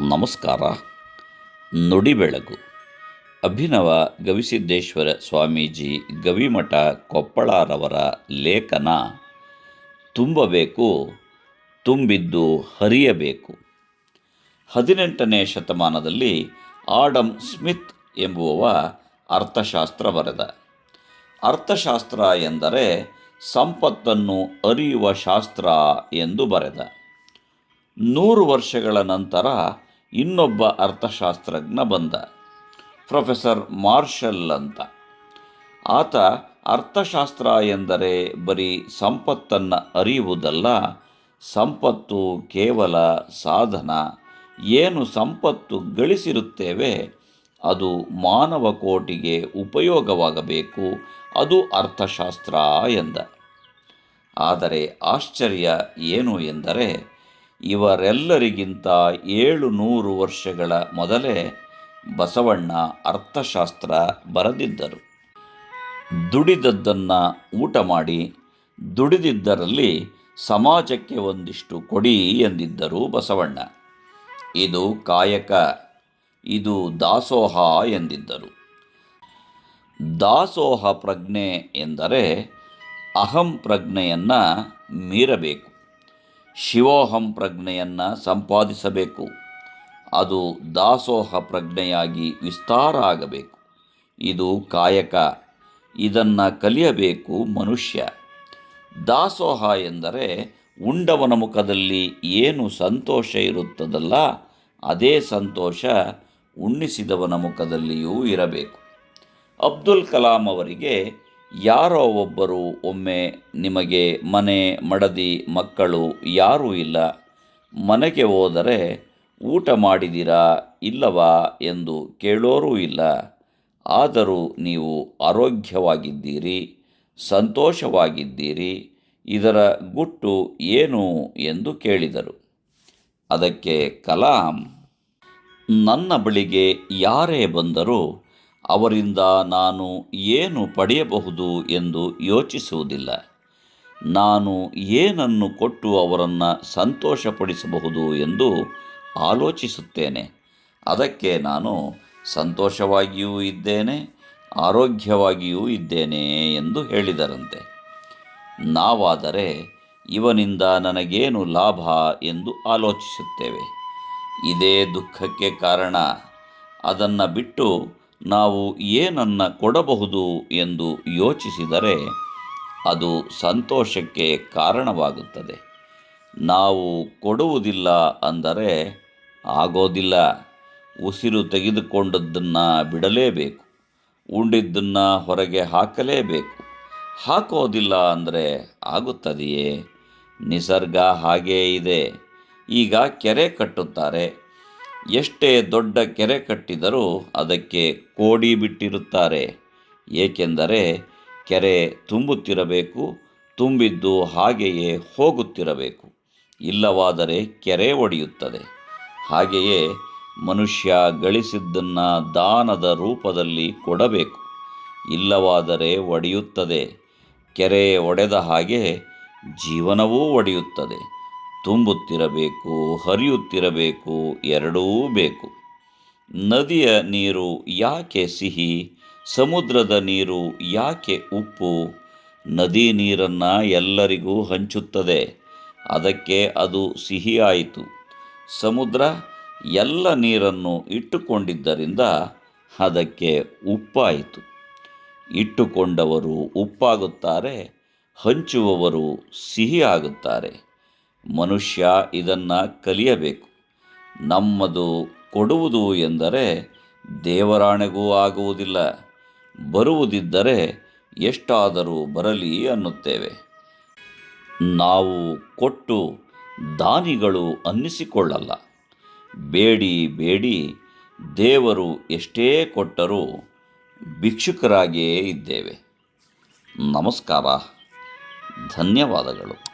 ನಮಸ್ಕಾರ. ನುಡಿ ಬೆಳಗು ಅಭಿನವ ಗವಿಸಿದ್ದೇಶ್ವರ ಸ್ವಾಮೀಜಿ ಗವಿಮಠ ಕೊಪ್ಪಳರವರ ಲೇಖನ, ತುಂಬಬೇಕು, ತುಂಬಿದ್ದು ಹರಿಯಬೇಕು ಹದಿನೆಂಟನೇ ಶತಮಾನದಲ್ಲಿ ಆಡಮ್ ಸ್ಮಿತ್ ಎಂಬುವವ ಅರ್ಥಶಾಸ್ತ್ರ ಬರೆದ. ಅರ್ಥಶಾಸ್ತ್ರ ಎಂದರೆ ಸಂಪತ್ತನ್ನು ಅರಿಯುವ ಶಾಸ್ತ್ರ ಎಂದು ಬರೆದ. ನೂರು ವರ್ಷಗಳ ನಂತರ ಇನ್ನೊಬ್ಬ ಅರ್ಥಶಾಸ್ತ್ರಜ್ಞ ಬಂದ, ಪ್ರೊಫೆಸರ್ ಮಾರ್ಷಲ್ ಅಂತ. ಆತ ಅರ್ಥಶಾಸ್ತ್ರ ಎಂದರೆ ಬರೀ ಸಂಪತ್ತನ್ನು ಅರಿಯುವುದಲ್ಲ, ಸಂಪತ್ತು ಕೇವಲ ಸಾಧನ. ಏನು ಸಂಪತ್ತು ಗಳಿಸಿರುತ್ತೇವೆ, ಅದು ಮಾನವ ಕೋಟಿಗೆ ಉಪಯೋಗವಾಗಬೇಕು, ಅದು ಅರ್ಥಶಾಸ್ತ್ರ ಎಂದ. ಆದರೆ ಆಶ್ಚರ್ಯ ಏನು ಎಂದರೆ ಇವರೆಲ್ಲರಿಗಿಂತ ಏಳು ನೂರು ವರ್ಷಗಳ ಮೊದಲೇ ಬಸವಣ್ಣ ಅರ್ಥಶಾಸ್ತ್ರ ಬರೆದಿದ್ದರು. ದುಡಿದದ್ದನ್ನು ಊಟ ಮಾಡಿ, ದುಡಿದಿದ್ದರಲ್ಲಿ ಸಮಾಜಕ್ಕೆ ಒಂದಿಷ್ಟು ಕೊಡಿ ಎಂದಿದ್ದರು ಬಸವಣ್ಣ. ಇದು ಕಾಯಕ, ಇದು ದಾಸೋಹ ಎಂದಿದ್ದರು. ದಾಸೋಹ ಪ್ರಜ್ಞೆ ಎಂದರೆ ಅಹಂ ಪ್ರಜ್ಞೆಯನ್ನು ಮೀರಬೇಕು. ಶಿವೋಹಂ ಪ್ರಜ್ಞೆಯನ್ನು ಸಂಪಾದಿಸಬೇಕು. ಅದು ದಾಸೋಹ ಪ್ರಜ್ಞೆಯಾಗಿ ವಿಸ್ತಾರ ಆಗಬೇಕು. ಇದು ಕಾಯಕ. ಇದನ್ನು ಕಲಿಯಬೇಕು ಮನುಷ್ಯ. ದಾಸೋಹ ಎಂದರೆ ಉಂಡವನ ಮುಖದಲ್ಲಿ ಏನು ಸಂತೋಷ ಇರುತ್ತದಲ್ಲ, ಅದೇ ಸಂತೋಷ ಉಣ್ಣಿಸಿದವನ ಮುಖದಲ್ಲಿಯೂ ಇರಬೇಕು. ಅಬ್ದುಲ್ ಕಲಾಂ ಅವರಿಗೆ ಯಾರೋ ಒಬ್ಬರು ಒಮ್ಮೆ ನಿಮಗೆ ಮನೆ, ಮಡದಿ, ಮಕ್ಕಳು ಯಾರೂ ಇಲ್ಲ. ಮನೆಗೆ ಹೋದರೆ ಊಟ ಮಾಡಿದಿರಾ ಇಲ್ಲವಾ ಎಂದು ಕೇಳೋರೂ ಇಲ್ಲ. ಆದರೂ ನೀವು ಆರೋಗ್ಯವಾಗಿದ್ದೀರಿ, ಸಂತೋಷವಾಗಿದ್ದೀರಿ, ಇದರ ಗುಟ್ಟು ಏನು ಎಂದು ಕೇಳಿದರು. ಅದಕ್ಕೆ ಕಲಾಂ, ನನ್ನ ಬಳಿಗೆ ಯಾರೇ ಬಂದರೂ ಅವರಿಂದ ನಾನು ಏನು ಪಡೆಯಬಹುದು ಎಂದು ಯೋಚಿಸುವುದಿಲ್ಲ. ನಾನು ಏನನ್ನು ಕೊಟ್ಟು ಅವರನ್ನು ಸಂತೋಷಪಡಿಸಬಹುದು ಎಂದು ಆಲೋಚಿಸುತ್ತೇನೆ. ಅದಕ್ಕೆ ನಾನು ಸಂತೋಷವಾಗಿಯೂ ಇದ್ದೇನೆ, ಆರೋಗ್ಯವಾಗಿಯೂ ಇದ್ದೇನೆ ಎಂದು ಹೇಳಿದರಂತೆ. ನಾವಾದರೆ ಇವನಿಂದ ನನಗೇನು ಲಾಭ ಎಂದು ಆಲೋಚಿಸುತ್ತೇವೆ. ಇದೇ ದುಃಖಕ್ಕೆ ಕಾರಣ. ಅದನ್ನು ಬಿಟ್ಟು ನಾವು ಏನನ್ನು ಕೊಡಬಹುದು ಎಂದು ಯೋಚಿಸಿದರೆ ಅದು ಸಂತೋಷಕ್ಕೆ ಕಾರಣವಾಗುತ್ತದೆ. ನಾವು ಕೊಡುವುದಿಲ್ಲ ಅಂದರೆ ಆಗೋದಿಲ್ಲ. ಉಸಿರು ತೆಗೆದುಕೊಂಡದ್ದನ್ನು ಬಿಡಲೇಬೇಕು. ಉಂಡಿದ್ದನ್ನು ಹೊರಗೆ ಹಾಕಲೇಬೇಕು. ಹಾಕೋದಿಲ್ಲ ಅಂದರೆ ಆಗುತ್ತದೆಯೇ? ನಿಸರ್ಗ ಹಾಗೇ ಇದೆ. ಈಗ ಕೆರೆ ಕಟ್ಟುತ್ತಾರೆ. ಎಷ್ಟೇ ದೊಡ್ಡ ಕೆರೆ ಕಟ್ಟಿದರೂ ಅದಕ್ಕೆ ಕೋಡಿ ಬಿಟ್ಟಿರುತ್ತಾರೆ. ಏಕೆಂದರೆ ಕೆರೆ ತುಂಬುತ್ತಿರಬೇಕು, ತುಂಬಿದ್ದು ಹಾಗೆಯೇ ಹೋಗುತ್ತಿರಬೇಕು. ಇಲ್ಲವಾದರೆ ಕೆರೆ ಒಡೆಯುತ್ತದೆ. ಹಾಗೆಯೇ ಮನುಷ್ಯ ಗಳಿಸಿದ್ದನ್ನು ದಾನದ ರೂಪದಲ್ಲಿ ಕೊಡಬೇಕು. ಇಲ್ಲವಾದರೆ ಒಡೆಯುತ್ತದೆ. ಕೆರೆ ಒಡೆದ ಹಾಗೆ ಜೀವನವೂ ಒಡೆಯುತ್ತದೆ. ತುಂಬುತ್ತಿರಬೇಕು, ಹರಿಯುತ್ತಿರಬೇಕು, ಎರಡೂ ಬೇಕು. ನದಿಯ ನೀರು ಯಾಕೆ ಸಿಹಿ? ಸಮುದ್ರದ ನೀರು ಯಾಕೆ ಉಪ್ಪು? ನದಿ ನೀರನ್ನು ಎಲ್ಲರಿಗೂ ಹಂಚುತ್ತದೆ. ಅದಕ್ಕೆ ಅದು ಸಿಹಿಯಾಯಿತು. ಸಮುದ್ರ ಎಲ್ಲ ನೀರನ್ನು ಇಟ್ಟುಕೊಂಡಿದ್ದರಿಂದ ಅದಕ್ಕೆ ಉಪ್ಪಾಯಿತು. ಇಟ್ಟುಕೊಂಡವರು ಉಪ್ಪಾಗುತ್ತಾರೆ, ಹಂಚುವವರು ಸಿಹಿಯಾಗುತ್ತಾರೆ. ಮನುಷ್ಯ ಇದನ್ನು ಕಲಿಯಬೇಕು. ನಮ್ಮದು ಕೊಡುವುದು ಎಂದರೆ ದೇವರಾಣೆಗೂ ಆಗುವುದಿಲ್ಲ. ಬರುವುದಿದ್ದರೆ ಎಷ್ಟಾದರೂ ಬರಲಿ ಅನ್ನುತ್ತೇವೆ. ನಾವು ಕೊಟ್ಟು ದಾನಿಗಳು ಅನ್ನಿಸಿಕೊಳ್ಳಲ್ಲ. ಬೇಡಿ ಬೇಡಿ, ದೇವರು ಎಷ್ಟೇ ಕೊಟ್ಟರೂ ಭಿಕ್ಷುಕರಾಗಿಯೇ ಇದ್ದೇವೆ. ನಮಸ್ಕಾರ. ಧನ್ಯವಾದಗಳು.